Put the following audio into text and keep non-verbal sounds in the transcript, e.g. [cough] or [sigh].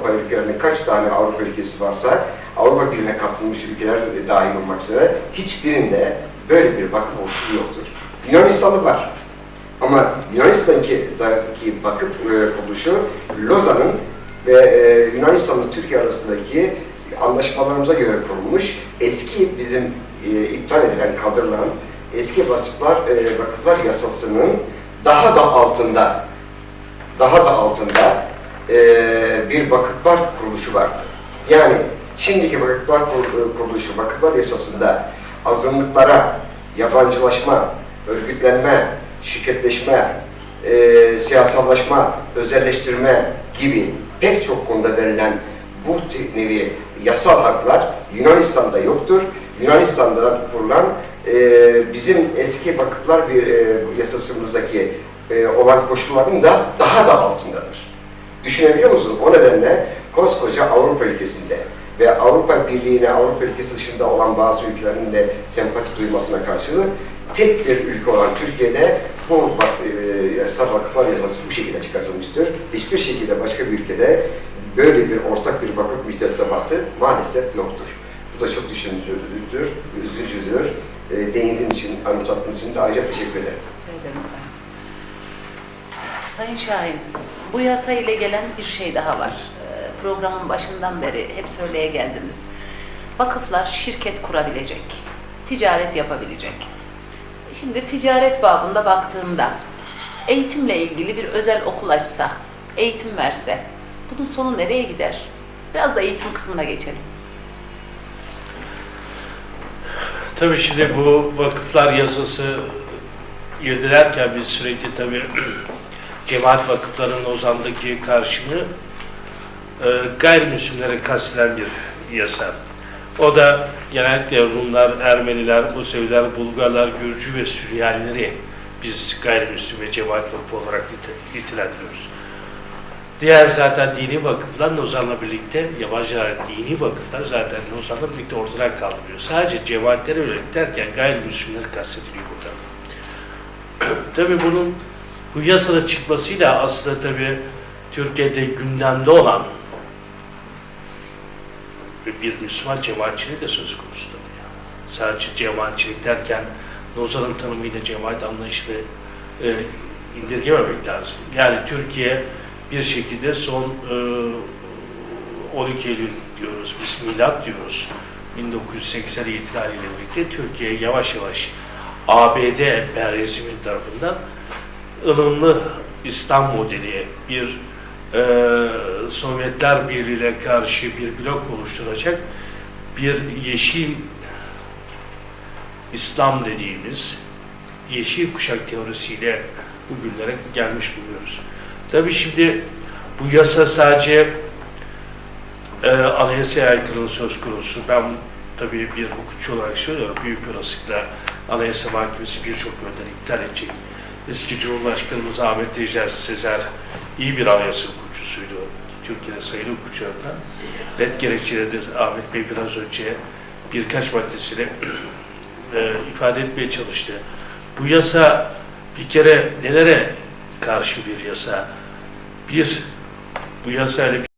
Avrupa ülkelerinde kaç tane Avrupa ülkesi varsa Avrupa Birliği'ne katılmış ülkeler de dahil olmak üzere hiçbirinde böyle bir vakıf oluşumu yoktur. Yunanistan'da var. Ama Yunanistan'daki daki vakıf e, kuruluşu Lozan'ın ve e, Türkiye arasındaki anlaşmalarımıza göre kurulmuş. Eski bizim e, iptal edilen, kaldırılan eski vasıflar, e, vakıflar yasasının daha da altında daha da altında bir vakıflar kuruluşu vardı. Yani şimdiki vakıflar kur- kuruluşu, vakıflar yasasında azınlıklara yabancılaşma, örgütlenme, şirketleşme, e, siyasallaşma, özelleştirme gibi pek çok konuda verilen bu nevi yasal haklar Yunanistan'da yoktur. Yunanistan'da kurulan e, bizim eski vakıflar bir e, yasasımızdaki e, olan koşulların da daha da altındadır. Düşünebiliyor musunuz? O nedenle koskoca Avrupa ülkesinde ve Avrupa Birliği'ne, Avrupa ülkesi dışında olan bazı ülkelerin de sempati duymasına karşılık tek bir ülke olan Türkiye'de bu bas, e, yasal vakıflar yasası bu şekilde çıkartılmıştır. Hiçbir şekilde başka bir ülkede böyle bir ortak bir vakıf mütesebatı maalesef yoktur. Bu da çok düşündürücüdür, üzücüdür. E, değindiğiniz için, anımsattığınız için de ayrıca teşekkür ederim. Rica ederim. Sayın Şahin, bu yasa ile gelen bir şey daha var. Ee, Programın başından beri hep söyleye geldiniz. Vakıflar şirket kurabilecek, ticaret yapabilecek. Şimdi ticaret babında baktığımda eğitimle ilgili bir özel okul açsa, eğitim verse, bunun sonu nereye gider? Biraz da eğitim kısmına geçelim. Tabii şimdi bu vakıflar yasası irdelerken biz sürekli tabii [clears throat] cemaat vakıflarının Ozan'daki karşılığı e, gayrimüslimlere kastedilen bir yasa. O da genellikle Rumlar, Ermeniler, Museviler, Bulgarlar, Gürcü ve Süryanileri biz gayrimüslim ve cemaat vakfı olarak nite- nitelendiriyoruz. Diğer zaten dini vakıflar Lozan'la birlikte, yabancı dini vakıflar zaten Lozan'la birlikte ortadan kaldırıyor. Sadece cemaatlere yönelik derken gayrimüslimleri kastediliyor burada. [clears throat] tabii bunun bu yasanın çıkmasıyla aslında tabii Türkiye'de gündemde olan bir Müslüman cemaatçiliği de söz konusu tabii. ya. Sadece cemaatçilik derken Lozan'ın tanımıyla cemaat anlayışını e, indirgememek lazım. Yani Türkiye bir şekilde son e, 12 Eylül diyoruz, biz milat diyoruz. 1980 itibariyle birlikte Türkiye yavaş yavaş ABD emperyalizmi tarafından ılımlı İslam modeli bir e, Sovyetler Birliği'ne karşı bir blok oluşturacak bir yeşil İslam dediğimiz yeşil kuşak teorisiyle bugünlere gelmiş bulunuyoruz. Tabii şimdi bu yasa sadece e, anayasaya aykırılığı söz konusu. Ben tabii bir hukukçu olarak söylüyorum. Büyük olasılıkla Anayasa Mahkemesi birçok yönden iptal edecek. Eski Cumhurbaşkanımız Ahmet Ejder Sezer iyi bir anayasa hukukçusuydu. Türkiye'de sayılı hukukçulardan. Red gerekçeleri Ahmet Bey biraz önce birkaç maddesini [clears throat] e, ifade etmeye çalıştı. Bu yasa bir kere nelere karşı bir yasa? Bir, bu yasayla